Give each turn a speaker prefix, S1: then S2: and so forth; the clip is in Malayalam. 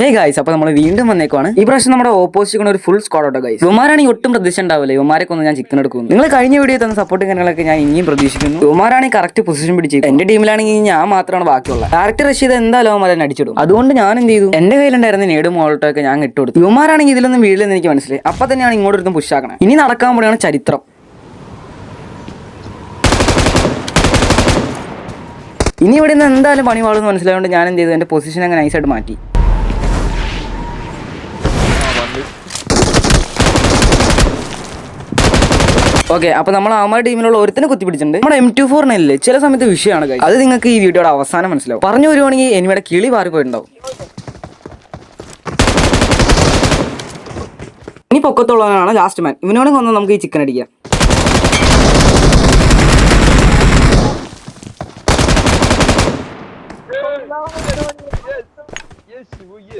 S1: ഹേ ഗൈസ് അപ്പോൾ നമ്മൾ വീണ്ടും വന്നേക്കുവാണ്. ഈ പ്രാവശ്യം നമ്മുടെ ഓപ്പോസിറ്റ് ഒരു ഫുൾ സ്ക്വാഡ് ഔട്ടോ ഗൈസ് ഇവമാരാണെങ്കിൽ ഒട്ടും പ്രതീക്ഷ ഉണ്ടാവില്ല ഇവമാരെ കൊന്ന് ഞാൻ ചിക്കൻ എടുക്കുന്നു നിങ്ങൾ കഴിഞ്ഞ വീഡിയോ തന്ന സപ്പോർട്ടും കാര്യങ്ങളൊക്കെ ഞാൻ ഇനിയും പ്രതീക്ഷിക്കുന്നു. ഇവമാരാണെങ്കിൽ കറക്റ്റ് പൊസിഷൻ പിടിച്ചു എന്റെ ടീമിലാണെങ്കിൽ ഞാൻ മാത്രമാണ് ബാക്കിയുള്ളത്. ഡയറക്ടർ റഷീദ് എന്തായാലും അവന്മാരെ അടിച്ചിടും? അതുകൊണ്ട് ഞാൻ എന്ത് ചെയ്തു? എന്റെ കയ്യിലുണ്ടായിരുന്ന നേടും മോളോട്ടൊക്കെ ഞാൻ ഇട്ടുകൊടുത്തു ഇവമാരാണെങ്കിൽ ഇതിലൊന്നും വീഴില്ലെന്ന് എനിക്ക് മനസ്സിലായി. അപ്പൊ തന്നെയാണ് ഇങ്ങോട്ട് എടുത്ത് പുഷാക്കണം ഇനി നടക്കാൻ പോലെയാണ് ചരിത്രം. ഇനി ഇവിടെ നിന്ന് എന്തായാലും പണി വാളെന്ന് മനസ്സിലായതുകൊണ്ട് ഞാൻ എന്ത് ചെയ്തു? എന്റെ പൊസിഷൻ അങ്ങനെ നൈസായിട്ട് മാറ്റി. ഓക്കെ അപ്പൊ നമ്മൾ ആമ ടീമിലുള്ള ഒരുത്തിനെ കുത്തി പിടിച്ചിട്ടുണ്ട് നമ്മുടെ എം ടു ഫോറിനല്ലേ ചില സമയത്ത് വിഷയമാണ് guys. അത് നിങ്ങൾക്ക് ഈ വീഡിയോയുടെ അവസാനം മനസ്സിലാവും. പറഞ്ഞു വരുവാണെങ്കിൽ എനിവിടെ കിളി മാറിപ്പോയിട്ടുണ്ടാവും ഇനി പൊക്കത്തുള്ളവനാണ് ലാസ്റ്റ് മാൻ ഇവനോട് കൊന്നാൽ നമുക്ക് ഈ ചിക്കൻ അടിക്കാം.